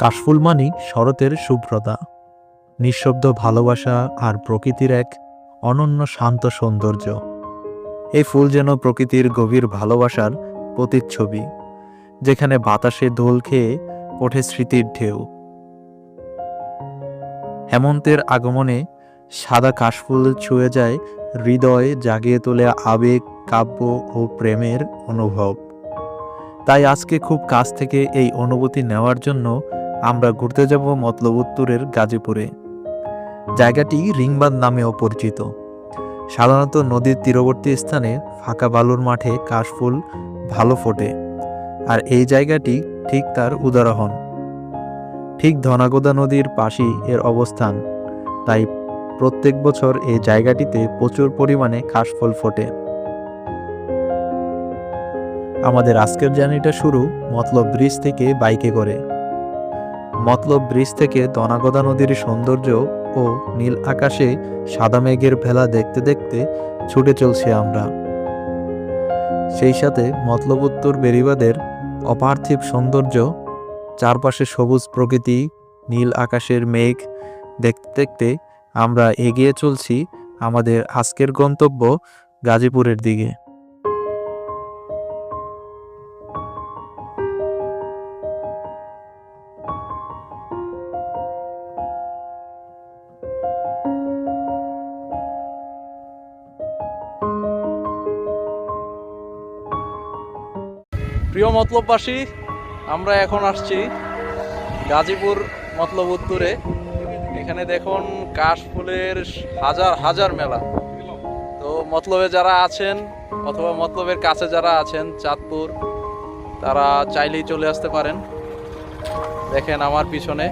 কাশফুল মানি শরতের শুভ্রতা। নিঃশব্দ ভালোবাসা আর প্রকৃতির এক অনন্য শান্ত সৌন্দর্য। এই ফুল যেন প্রকৃতির গভীর ভালোবাসার প্রতিচ্ছবি, যেখানে বাতাসে দোল খেয়ে ওঠে স্মৃতির ঢেউ। হেমন্তের আগমনে সাদা কাশফুল ছুঁয়ে যায় হৃদয় জাগিয়ে তোলে আবেগ, কাব্য ও প্রেমের অনুভব। তাই আজকে খুব কাছ থেকে এই অনুভূতি নেওয়ার জন্য আমরা ঘুরতে যাব মতলব উত্তরের গাজীপুরে। জায়গাটি রিংবাদ নামেও পরিচিত। সাধারণত নদীর তীরবর্তী স্থানে ফাঁকা বালুর মাঠে কাশফুল ভালো ফোটে, আর এই জায়গাটি ঠিক তার উদাহরণ। ঠিক ধনাগোদা নদীর পাশেই এর অবস্থান, তাই প্রত্যেক বছর এই জায়গাটিতে প্রচুর পরিমাণে কাশফল ফোটে। আমাদের আজকের জার্নিটা শুরু মতলব ব্রিজ থেকে বাইকে করে। মতলব ব্রিজ থেকে দনাগদা নদীর সৌন্দর্য ও নীল আকাশে সাদা মেঘের ভেলা দেখতে দেখতে ছুটে চলছি আমরা। সেই সাথে মতলব উত্তর বেরিবাদের অপার্থিব সৌন্দর্য, চারপাশে সবুজ প্রকৃতি, নীল আকাশের মেঘ দেখতে দেখতে আমরা এগিয়ে চলছি আমাদের আজকের গন্তব্য গাজীপুরের দিকে। প্রিয় মতলববাসী, আমরা এখন আসছি গাজীপুর মতলব উত্তরে এখানে দেখুন কাশ ফুলের হাজার হাজার মেলা। তো মতলবে যারা আছেন অথবা মতলবের কাছে যারা আছেন চাঁদপুর, তারা চাইলেই চলে আসতে পারেন। দেখেন আমার পিছনে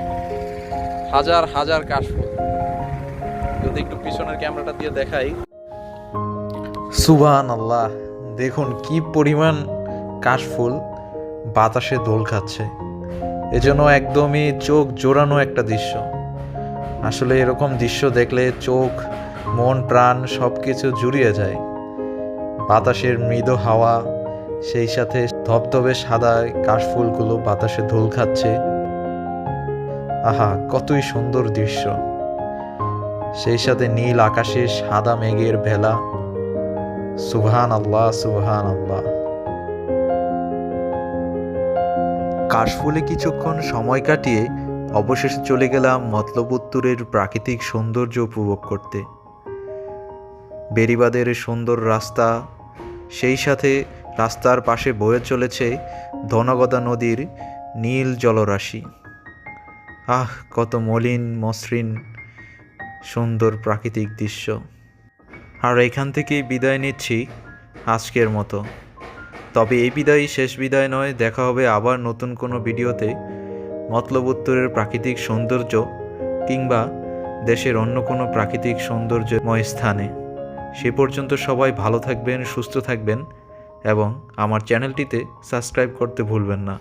হাজার হাজার কাশফুল। যদি একটু পিছনের ক্যামেরাটা দিয়ে দেখাই। সুবান আল্লাহ দেখুন কি পরিমাণ কাশফুল বাতাসে দোল খাচ্ছে। এজন্য একদমই চোখ জোড়ানো একটা দৃশ্য। আসলে এরকম দৃশ্য দেখলে চোখ, মন, প্রাণ সব কিছু জুড়িয়ে যায়। বাতাসের মৃদু হাওয়া, সেই সাথে ধবধবে সাদা কাশফুলগুলো বাতাসে দোল খাচ্ছে। আহা, কতই সুন্দর দৃশ্য। সেই সাথে নীল আকাশে সাদা মেঘের ভেলা। সুবহান আল্লাহ সুবহান আল্লাহ কাশফুলে কিছুক্ষণ সময় কাটিয়ে অবশেষে চলে গেলাম মতলব উত্তরের প্রাকৃতিক সৌন্দর্য উপভোগ করতে। বেরিবাদের সুন্দর রাস্তা, সেই সাথে রাস্তার পাশে বয়ে চলেছে ধনগদা নদীর নীল জলরাশি। আহ, কত মলিন, মসৃণ, সুন্দর প্রাকৃতিক দৃশ্য। আর এখান থেকেই বিদায় নিচ্ছি আজকের মতো। তবে এই বিদায়ই শেষ বিদায় নয়, দেখা হবে আবার নতুন কোনো ভিডিওতে। মতলব উত্তরের প্রাকৃতিক সৌন্দর্য কিংবা দেশের অন্য কোনো প্রাকৃতিক সৌন্দর্যময় স্থানে। সে পর্যন্ত সবাই ভালো থাকবেন, সুস্থ থাকবেন এবং আমার চ্যানেলটিতে সাবস্ক্রাইব করতে ভুলবেন না।